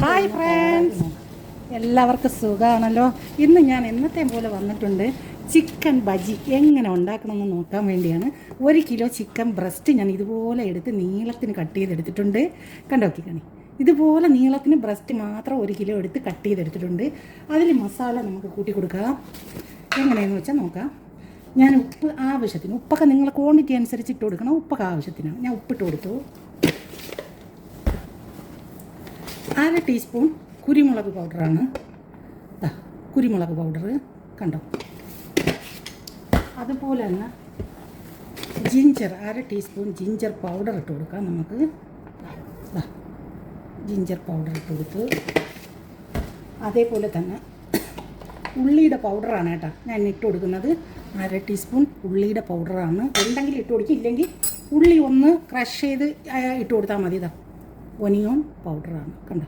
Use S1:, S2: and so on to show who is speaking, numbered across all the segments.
S1: Hi friends എല്ലാവർക്കും സുഖമാണല്ലോ ഇന്ന് ഞാൻ എന്നത്തെയും പോലെ വന്നിട്ടുണ്ട്. ചിക്കൻ ബജി എങ്ങനെ ഉണ്ടാക്കണമെന്ന് നോക്കാൻ വേണ്ടിയാണ്. ഒരു കിലോ ചിക്കൻ ബ്രസ്റ്റ് ഞാൻ ഇതുപോലെ എടുത്ത് നീളത്തിന് കട്ട് ചെയ്തെടുത്തിട്ടുണ്ട്. കണ്ടോക്കി കണി ഇതുപോലെ നീളത്തിന് ബ്രസ്റ്റ് മാത്രം ഒരു കിലോ എടുത്ത് കട്ട് ചെയ്തെടുത്തിട്ടുണ്ട്. അതിൽ മസാല നമുക്ക് കൂട്ടി കൊടുക്കാം. എങ്ങനെയെന്ന് വെച്ചാൽ നോക്കാം. ഞാൻ ഉപ്പ് ആവശ്യത്തിന് ഉപ്പൊക്കെ നിങ്ങളെ ക്വാണ്ടിറ്റി അനുസരിച്ച് ഇട്ട് കൊടുക്കണം. ഉപ്പൊക്കെ ആവശ്യത്തിനാണ്. ഞാൻ ഉപ്പിട്ട് കൊടുത്തു. അര ടീസ്പൂൺ കുരുമുളക് പൗഡറാണ്. കുരുമുളക് പൗഡർ കണ്ടോ? അതുപോലെ തന്നെ ജിഞ്ചർ അര ടീസ്പൂൺ ജിഞ്ചർ പൗഡർ ഇട്ട് കൊടുക്കാം നമുക്ക്. ജിഞ്ചർ പൗഡർ ഇട്ട് കൊടുത്ത് അതേപോലെ തന്നെ ഉള്ളിയുടെ പൗഡറാണ് കേട്ടോ ഞാൻ ഇട്ട് കൊടുക്കുന്നത്. അര ടീസ്പൂൺ ഉള്ളിയുടെ പൗഡറാണ്. ഉണ്ടെങ്കിൽ ഇട്ട് കൊടുക്കും ഇല്ലെങ്കിൽ ഉള്ളി ഒന്ന് ക്രഷ് ചെയ്ത് ഇട്ട് കൊടുത്താൽ മതി ഇതാ ഒനിയോൺ പൗഡറാണ് കണ്ടോ?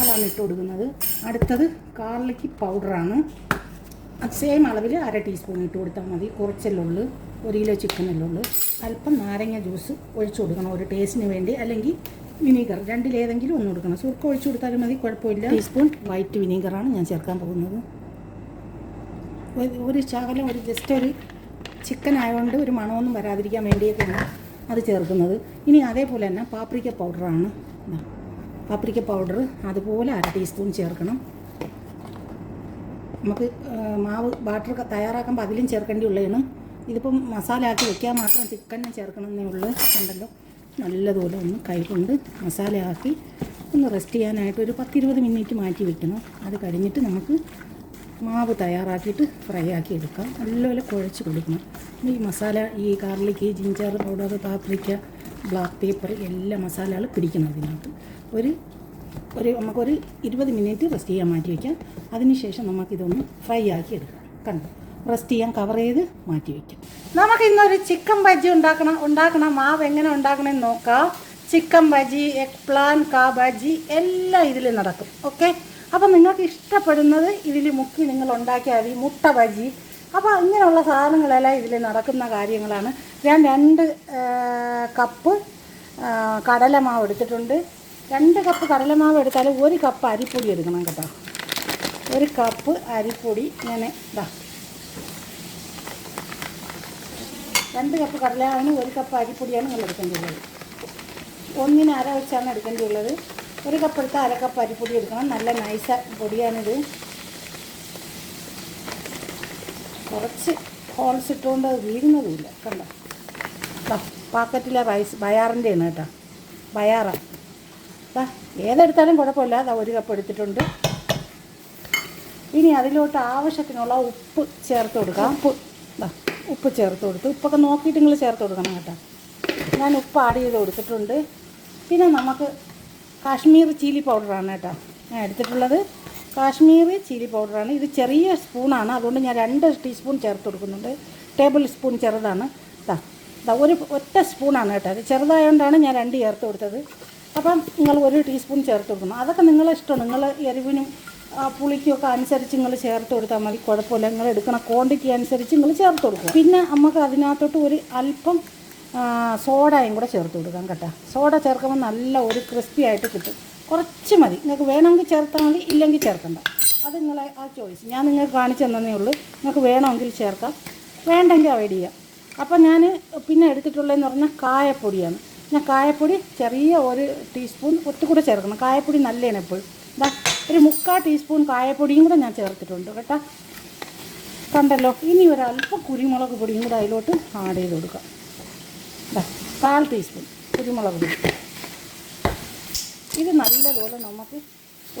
S1: അതാണ് ഇട്ട് കൊടുക്കുന്നത്. അടുത്തത് കാർലിക്ക് പൗഡറാണ്. അത് സെയിം അളവിൽ അര ടീസ്പൂൺ ഇട്ട് കൊടുത്താൽ മതി. കുറച്ചല്ലേ ഉള്ളൂ. ഒരു കിലോ ചിക്കനല്ലേ ഉള്ളൂ. അല്പം നാരങ്ങ ജ്യൂസ് ഒഴിച്ചു കൊടുക്കണം ഒരു ടേസ്റ്റിന് വേണ്ടി. അല്ലെങ്കിൽ വിനീഗർ രണ്ടിലേതെങ്കിലും ഒന്ന് കൊടുക്കണം. സുർക്ക ഒഴിച്ചു കൊടുത്താലും മതി കുഴപ്പമില്ല. ടീസ്പൂൺ വൈറ്റ് വിനീഗറാണ് ഞാൻ ചേർക്കാൻ പോകുന്നത്. ഒരു ശകലം ഒരു ജസ്റ്റ് ഒരു ചിക്കൻ ആയതുകൊണ്ട് ഒരു മണമൊന്നും വരാതിരിക്കാൻ വേണ്ടിയൊക്കെയാണ് അത് ചേർക്കുന്നത്. ഇനി അതേപോലെ തന്നെ പാപ്രിക്ക പൗഡറാണ്. പാപ്രിക്ക പൗഡർ അതുപോലെ അര ടീസ്പൂൺ ചേർക്കണം. നമുക്ക് മാവ് ബാറ്റർ തയ്യാറാക്കുമ്പോൾ അതിലും ചേർക്കേണ്ടി ഉള്ളതാണ് ഇതിപ്പം മസാല ആക്കി വെക്കാൻ മാത്രം ചിക്കനും ചേർക്കണമെന്നേ ഉള്ളൂ. കണ്ടല്ലോ നല്ലതുപോലെ ഒന്ന് കൈകൊണ്ട് ആക്കി ഒന്ന് റെസ്റ്റ് ചെയ്യാനായിട്ട് ഒരു പത്തിരുപത് മിനിറ്റ് മാറ്റി വെക്കണം. അത് കഴിഞ്ഞിട്ട് നമുക്ക് മാവ് തയ്യാറാക്കിയിട്ട് ഫ്രൈ ആക്കി എടുക്കാം. നല്ലപോലെ കുഴച്ച് കൊടുക്കണം. ഈ മസാല ഈ garlic ginger powder paprika black pepper എല്ലാ മസാലകളും പിടിക്കണം അതിനകത്ത്. ഒരു ഒരു നമുക്കൊരു ഇരുപത് മിനിറ്റ് റെസ്റ്റ് ചെയ്യാൻ മാറ്റി വയ്ക്കാം അതിനുശേഷം നമുക്കിതൊന്ന് ഫ്രൈ ആക്കി എടുക്കാം. കണ്ടോ? റെസ്റ്റ് ചെയ്യാൻ കവർ ചെയ്ത് മാറ്റി വയ്ക്കാം നമുക്ക് ഇന്നൊരു ചിക്കൻ ബജി ഉണ്ടാക്കണം. ഉണ്ടാക്കണം. മാവ് എങ്ങനെ ഉണ്ടാക്കണമെന്ന് നോക്കാം. ചിക്കൻ ബജി എഗ് പ്ലാൻ കാ ബജി എല്ലാം ഇതിൽ നടക്കും. ഓക്കെ അപ്പോൾ നിങ്ങൾക്ക് ഇഷ്ടപ്പെടുന്നത് ഇതിൽ മുക്കി നിങ്ങൾ ഉണ്ടാക്കിയാൽ മതി മുട്ട ബജി. അപ്പോൾ ഇങ്ങനെയുള്ള സാധനങ്ങളെല്ലാം ഇതിൽ നടക്കുന്ന കാര്യങ്ങളാണ്. ഞാൻ രണ്ട് കപ്പ് കടലമാവ് എടുത്തിട്ടുണ്ട്. രണ്ട് കപ്പ് കടലമാവ് എടുത്താൽ ഒരു കപ്പ് അരിപ്പൊടി എടുക്കണം കേട്ടോ. ഒരു കപ്പ് അരിപ്പൊടി ഇങ്ങനെ ഇതാ. രണ്ട് കപ്പ് കടലമാവിന് ഒരു കപ്പ് അരിപ്പൊടിയാണ് നമ്മൾ എടുക്കേണ്ടത് ഒന്നിന് അര വെച്ചാണ് എടുക്കേണ്ടിയുള്ളത്. ഒരു കപ്പ് എടുത്താൽ അര കപ്പ് അരിപ്പൊടി എടുക്കണം. നല്ല നൈസ പൊടിയാണിത്. കുറച്ച് ഹോൾസ് ഇട്ടുകൊണ്ട് അത് വീഴുന്നതുമില്ല. കണ്ടോ? പാക്കറ്റിലെ റൈസ് ബയാറിന്റെയാണ് കേട്ടോ. ബയാറ. ഏതെടുത്താലും കുഴപ്പമില്ല. അതാ ഒരു കപ്പ് എടുത്തിട്ടുണ്ട്. ഇനി അതിലോട്ട് ആവശ്യത്തിനുള്ള ഉപ്പ് ചേർത്ത് കൊടുക്കാം. ഉപ്പ്. ഉപ്പ് ചേർത്ത് കൊടുത്ത്. ഉപ്പൊക്കെ നോക്കിയിട്ട് നിങ്ങൾ ചേർത്ത് കൊടുക്കണം കേട്ടോ. ഞാൻ ഉപ്പ് ആഡ് ചെയ്ത് കൊടുത്തിട്ടുണ്ട്. പിന്നെ നമുക്ക് കാശ്മീർ ചില്ലി പൗഡറാണ് കേട്ടോ. ഞാൻ എടുത്തിട്ടുള്ളത്. കാശ്മീർ ചില്ലി പൗഡറാണ്. ഇത് ചെറിയ സ്പൂണാണ്. അതുകൊണ്ട് ഞാൻ രണ്ട് ടീസ്പൂൺ ചേർത്ത് കൊടുക്കുന്നുണ്ട്. ടേബിൾ സ്പൂൺ ചെറുതാണ്. ഇതാ ഒരു ഒറ്റ സ്പൂണാണ് കേട്ടോ. അത് ചെറുതായതുകൊണ്ടാണ് ഞാൻ രണ്ട് ചേർത്ത് കൊടുത്തത്. അപ്പം നിങ്ങൾ ഒരു ടീസ്പൂൺ ചേർത്ത് കൊടുക്കണം. അതൊക്കെ നിങ്ങളെ ഇഷ്ടം നിങ്ങൾ എരിവിനും പുളിക്കൊക്കെ അനുസരിച്ച് നിങ്ങൾ ചേർത്ത് കൊടുത്താൽ മതി. കുഴപ്പമില്ല. നിങ്ങൾ എടുക്കണ ക്വാണ്ടിറ്റി അനുസരിച്ച് നിങ്ങൾ ചേർത്ത് കൊടുക്കും പിന്നെ നമുക്ക് അതിനകത്തോട്ട് ഒരു അല്പം സോഡയും കൂടെ ചേർത്ത് കൊടുക്കാം കേട്ടോ. സോഡ ചേർക്കുമ്പോൾ നല്ല ഒരു ക്രിസ്പി ആയിട്ട് കിട്ടും. കുറച്ച് മതി. നിങ്ങൾക്ക് വേണമെങ്കിൽ ചേർത്താൽ മതി ഇല്ലെങ്കിൽ ചേർക്കണ്ട. അത് നിങ്ങളെ ആ ചോയ്സ് ഞാൻ നിങ്ങൾക്ക് കാണിച്ചു തന്നേ ഉള്ളൂ. നിങ്ങൾക്ക് വേണമെങ്കിൽ ചേർക്കാം. വേണ്ടെങ്കിൽ അവൈഡ് ചെയ്യാം. അപ്പം ഞാൻ പിന്നെ എടുത്തിട്ടുള്ളതെന്ന് പറഞ്ഞാൽ കായപ്പൊടിയാണ്. ഞാൻ കായപ്പൊടി ചെറിയ ഒരു ടീസ്പൂൺ ഒത്തുകൂടെ ചേർക്കണം. കായപ്പൊടി നല്ലതാണ് എപ്പോഴും. ഇതാ ഒരു മുക്കാൽ ടീസ്പൂൺ കായപ്പൊടിയും കൂടെ ഞാൻ ചേർത്തിട്ടുണ്ട് കേട്ടോ. കണ്ടല്ലോ? ഇനി ഒരല്പം കുരുമുളക് പൊടിയും കൂടെ അതിലോട്ട് ആഡ് ചെയ്ത് കൊടുക്കാം. കാൽ ടീസ്പൂൺ കുരുമുളക് പൊടി. ഇത് നല്ലതുപോലെ നമുക്ക്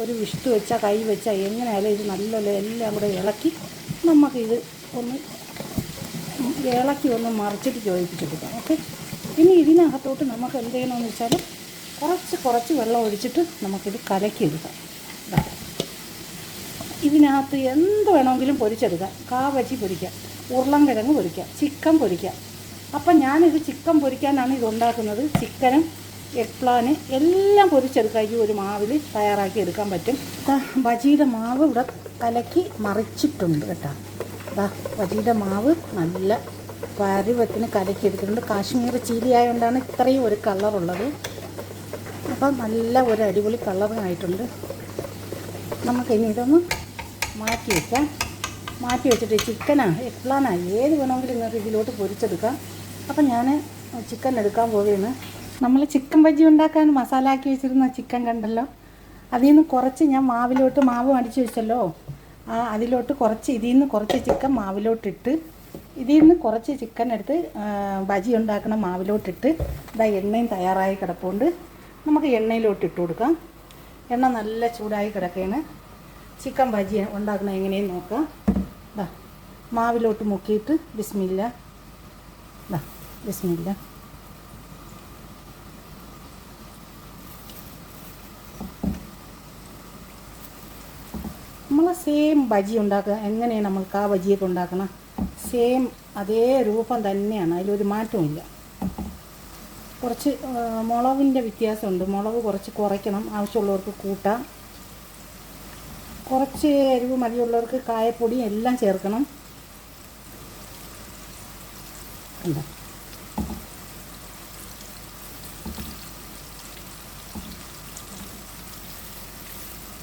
S1: ഒരു വിഷ്ട് വെച്ചാൽ കൈ വെച്ചാൽ എങ്ങനെയായാലും ഇത് നല്ലപോലെ എല്ലാം കൂടെ ഇളക്കി നമുക്കിത് ഒന്ന് ഇളക്കി ഒന്ന് മറിച്ചിട്ട് ചോദിപ്പിച്ചെടുക്കാം ഓക്കെ? ഇനി ഇതിനകത്തോട്ട് നമുക്ക് എന്ത് ചെയ്യണമെന്ന് വെച്ചാൽ കുറച്ച് കുറച്ച് വെള്ളം ഒഴിച്ചിട്ട് നമുക്കിത് കലക്കിയെടുക്കാം. ഇതിനകത്ത് എന്ത് വേണമെങ്കിലും പൊരിച്ചെടുക്കാം. കാവച്ചി പൊരിക്കാം പൊരിക്കാം. ഉരുളൻകിഴങ്ങ് പൊരിക്കാം. ചിക്കൻ പൊരിക്കാം. അപ്പം ഞാനിത് ചിക്കൻ പൊരിക്കാനാണ് ഇത് ഉണ്ടാക്കുന്നത്. ചിക്കനും എഗ് പ്ലാന് എല്ലാം പൊരിച്ചെടുക്കാം ഈ ഒരു മാവിൽ തയ്യാറാക്കി എടുക്കാൻ പറ്റും. ബജിയുടെ മാവ് ഇവിടെ കലക്കി മറിച്ചിട്ടുണ്ട് കേട്ടോ. അതാ ബജിയുടെ മാവ് നല്ല പരുവത്തിന് കലക്കി എടുത്തിട്ടുണ്ട്. കാശ്മീർ ചീലി ആയതുകൊണ്ടാണ് ഇത്രയും ഒരു കളറുള്ളത് അപ്പം നല്ല ഒരു അടിപൊളി കളറായിട്ടുണ്ട് നമുക്കിനി ഇതൊന്ന് മാറ്റി വയ്ക്കാം മാറ്റി വെച്ചിട്ട് ചിക്കനാണ് എപ്ലാനാണ് ഏത് വേണമെങ്കിലും നിങ്ങൾക്ക് ഇതിലോട്ട് പൊരിച്ചെടുക്കാം. അപ്പം ഞാൻ ചിക്കൻ എടുക്കാൻ പോവുകയാണ്. നമ്മൾ ചിക്കൻ ബജ്ജി ഉണ്ടാക്കാൻ മസാല ആക്കി വെച്ചിരുന്ന ചിക്കൻ കണ്ടല്ലോ? അതിൽ നിന്ന് കുറച്ച് ഞാൻ മാവിലോട്ട് മാവ് അടിച്ചു വെച്ചല്ലോ. ആ അതിലോട്ട് കുറച്ച് ഇതിൽ നിന്ന് കുറച്ച് ചിക്കൻ മാവിലോട്ടിട്ട് ഇതിൽ നിന്ന് കുറച്ച് ചിക്കൻ എടുത്ത് ബജി ഉണ്ടാക്കണ മാവിലോട്ടിട്ട് ഇതാ എണ്ണയും തയ്യാറായി കിടപ്പുണ്ട്. നമുക്ക് എണ്ണയിലോട്ട് ഇട്ട് കൊടുക്കാം. എണ്ണ നല്ല ചൂടായി കിടക്കുകയാണ് ചിക്കൻ ബജി ഉണ്ടാക്കണം എങ്ങനെയെന്ന് നോക്കാം. ഇതാ മാവിലോട്ട് മുക്കിയിട്ട് ബിസ്മില്ല. ദാ. ബിസ്മില്ല. നമ്മൾ സെയിം ബജി ഉണ്ടാക്കുക എങ്ങനെയാണ് നമ്മൾക്ക് ആ ബജിയൊക്കെ ഉണ്ടാക്കണം? സെയിം അതേ രൂപം തന്നെയാണ് അതിലൊരു മാറ്റമില്ല കുറച്ച് മുളവിന്റെ വ്യത്യാസമുണ്ട്. മുളവ് കുറച്ച് കുറയ്ക്കണം ആവശ്യമുള്ളവർക്ക് കൂട്ടാം. കുറച്ച് എരിവ് മതിയുള്ളവർക്ക് കായപ്പൊടി എല്ലാം ചേർക്കണം. കണ്ടോ?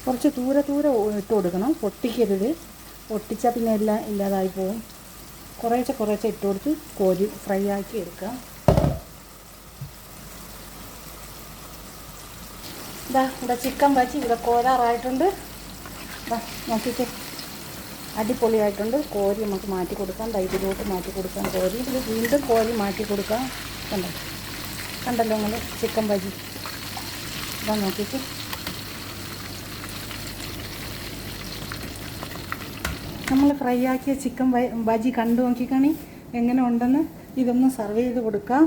S1: കുറച്ച് ദൂരെ ദൂരെ ഇട്ട് കൊടുക്കണം. പൊട്ടിക്കരുത്. പൊട്ടിച്ചാൽ പിന്നെ എല്ലാം ഇല്ലാതായി പോകും. കുറേശ്ശെ കുറേശ്ശെ ഇട്ട് കൊടുത്ത് കോരി ഫ്രൈ ആക്കി എടുക്കാം. ഇതാ ഇവിടെ ചിക്കൻ വച്ച് ഇവിടെ കോരാറായിട്ടുണ്ട്. ഇതാ നോക്കിക്കേ. അടിപൊളിയായിട്ടുണ്ട്. കോരി നമുക്ക് മാറ്റി കൊടുക്കാം. തൈതിലോട്ട് മാറ്റി കൊടുക്കാം കോരി. ഇത് വീണ്ടും കോരി മാറ്റി കൊടുക്കാം. കണ്ടോ? കണ്ടല്ലോ നിങ്ങൾ ചിക്കൻ ബജി ഇതാ നോക്കിക്കേ. നമ്മൾ ഫ്രൈ ആക്കിയ ചിക്കൻ ബജി കണ്ടു നോക്കിക്കണി. എങ്ങനെ ഉണ്ടെന്ന് ഇതൊന്ന് സർവ് ചെയ്ത് കൊടുക്കാം.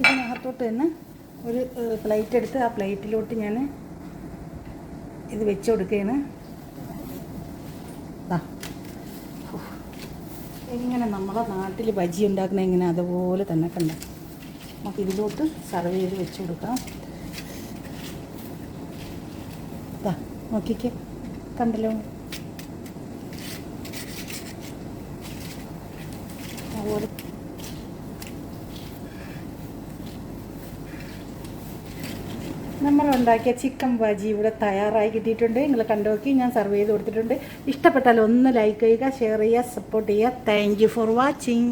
S1: ഇതിനകത്തോട്ട് തന്നെ ഒരു പ്ലേറ്റ് എടുത്ത് ആ പ്ലേറ്റിലോട്ട് ഞാൻ ഇത് വെച്ച് കൊടുക്കുകയാണ്. എങ്ങനെ നമ്മളെ നാട്ടിൽ ബജി ഉണ്ടാക്കുന്ന എങ്ങനെ അതുപോലെ തന്നെ കണ്ട. നമുക്ക് ഇതിലോട്ട് സർവ് ചെയ്ത് വെച്ച് കൊടുക്കാം. നോക്കിക്കേ. കണ്ടല്ലോ. നമ്മൾ ഉണ്ടാക്കിയ ചിക്കൻ ബാജി ഇവിടെ തയ്യാറായി കിട്ടിയിട്ടുണ്ട്. നിങ്ങൾ കണ്ടു നോക്കി ഞാൻ സർവ് ചെയ്ത് കൊടുത്തിട്ടുണ്ട്. ഇഷ്ടപ്പെട്ടാൽ ഒന്ന് ലൈക്ക് ചെയ്യുക ഷെയർ ചെയ്യുക സപ്പോർട്ട് ചെയ്യുക. Thank for watching